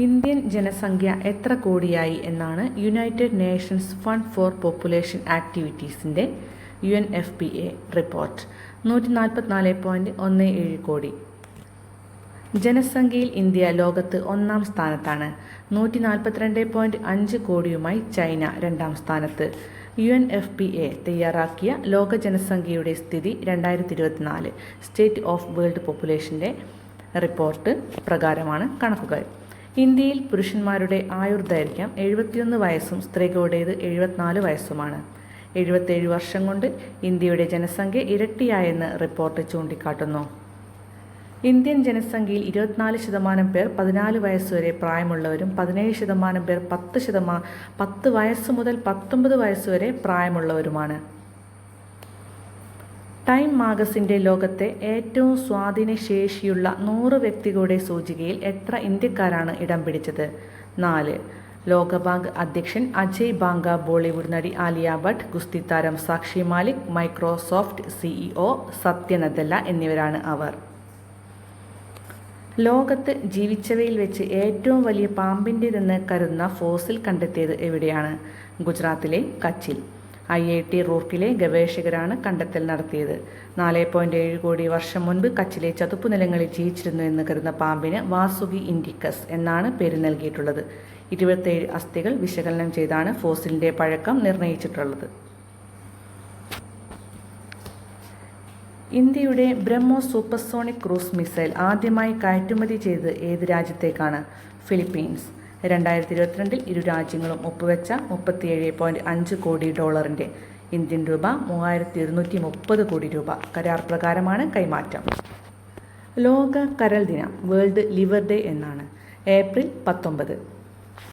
Indian ജനസംഖ്യ എത്ര കോടിയായി എന്നാണ് United Nations fund for population ആക്ടിവിറ്റീസിന്റെ U N F P A report. നൂറ്റി നാൽപ്പത്തിനാല് പോയിന്റ് ഒന്ന് ഏഴ് കോടി. ജനസംഖ്യയിൽ ഇന്ത്യ ലോകത്ത് ഒന്നാം സ്ഥാനത്താണ്. നൂറ്റി നാൽപ്പത്തിരണ്ട് പോയിന്റ് അഞ്ച് കോടിയുമായി ചൈന രണ്ടാം സ്ഥാനത്ത്. U N F P A തയ്യാറാക്കിയ ലോക ജനസംഖ്യയുടെ സ്ഥിതി രണ്ടായിരത്തി ഇരുപത്തിനാല് സ്റ്റേറ്റ് ഓഫ് വേൾഡ് പോപ്പുലേഷന്റെ റിപ്പോർട്ട് പ്രകാരമാണ് കണക്കുകൾ. ഇന്ത്യയിൽ പുരുഷന്മാരുടെ ആയുർദൈർഘ്യം എഴുപത്തിയൊന്ന് വയസ്സും സ്ത്രീകളുടേത് എഴുപത്തിനാല് വയസ്സുമാണ്. എഴുപത്തേഴ് വർഷം കൊണ്ട് ഇന്ത്യയുടെ ജനസംഖ്യ ഇരട്ടിയായെന്ന് റിപ്പോർട്ട് ചൂണ്ടിക്കാട്ടുന്നു. ഇന്ത്യൻ ജനസംഖ്യയിൽ ഇരുപത്തിനാല് ശതമാനം പേർ പതിനാല് വയസ്സുവരെ പ്രായമുള്ളവരും പതിനേഴ് ശതമാനം പേർ പത്ത് ശതമാ പത്ത് വയസ്സ് മുതൽ പത്തൊമ്പത് വയസ്സുവരെ പ്രായമുള്ളവരുമാണ്. ടൈം മാഗസിന്റെ ലോകത്തെ ഏറ്റവും സ്വാധീനശേഷിയുള്ള നൂറ് വ്യക്തികളുടെ സൂചികയിൽ എത്ര ഇന്ത്യക്കാരാണ് ഇടം പിടിച്ചത്? നാല്. ലോകബാങ്ക് അധ്യക്ഷൻ അജയ് ബാങ്ക ബോളിവുഡ് നടി ആലിയ ഭട്ട് ഗുസ്തി താരം സാക്ഷി മാലിക് മൈക്രോസോഫ്റ്റ് സിഇഒ സത്യനദല്ല എന്നിവരാണ് അവർ. ലോകത്ത് ജീവിച്ചവയിൽ വെച്ച് ഏറ്റവും വലിയ പാമ്പിന്റേതെന്ന് കരുതുന്ന ഫോസിൽ കണ്ടെത്തിയത് എവിടെയാണ്? ഗുജറാത്തിലെ കച്ചിൽ. ഐ ഐ ടി റൂർക്കിലെ ഗവേഷകരാണ് കണ്ടെത്തൽ നടത്തിയത്. നാല് പോയിന്റ് ഏഴ് കോടി വർഷം മുൻപ് കച്ചിലെ ചതുപ്പ് നിലങ്ങളിൽ ജീവിച്ചിരുന്നു എന്ന് കരുതുന്ന പാമ്പിന് വാസുകി ഇൻഡിക്കസ് എന്നാണ് പേര് നൽകിയിട്ടുള്ളത്. ഇരുപത്തേഴ് അസ്ഥികൾ വിശകലനം ചെയ്താണ് ഫോസിലിന്റെ പഴക്കം നിർണയിച്ചിട്ടുള്ളത്. ഇന്ത്യയുടെ ബ്രഹ്മോ സൂപ്പർസോണിക് ക്രൂസ് മിസൈൽ ആദ്യമായി കയറ്റുമതി ചെയ്തത് ഏത് രാജ്യത്തേക്കാണ്? ഫിലിപ്പീൻസ്. രണ്ടായിരത്തി ഇരുപത്തിരണ്ടിൽ ഇരു രാജ്യങ്ങളും ഒപ്പുവെച്ച മുപ്പത്തിയേഴ് പോയിന്റ് അഞ്ച് കോടി ഡോളറിന്റെ ഇന്ത്യൻ രൂപ മൂവായിരത്തി ഇരുന്നൂറ്റി മുപ്പത് കോടി രൂപ കരാർ പ്രകാരമാണ് കൈമാറ്റം. ലോക കരൾ ദിനം വേൾഡ് ലിവർ ഡേ എന്നാണ്. ഏപ്രിൽ പത്തൊമ്പത്.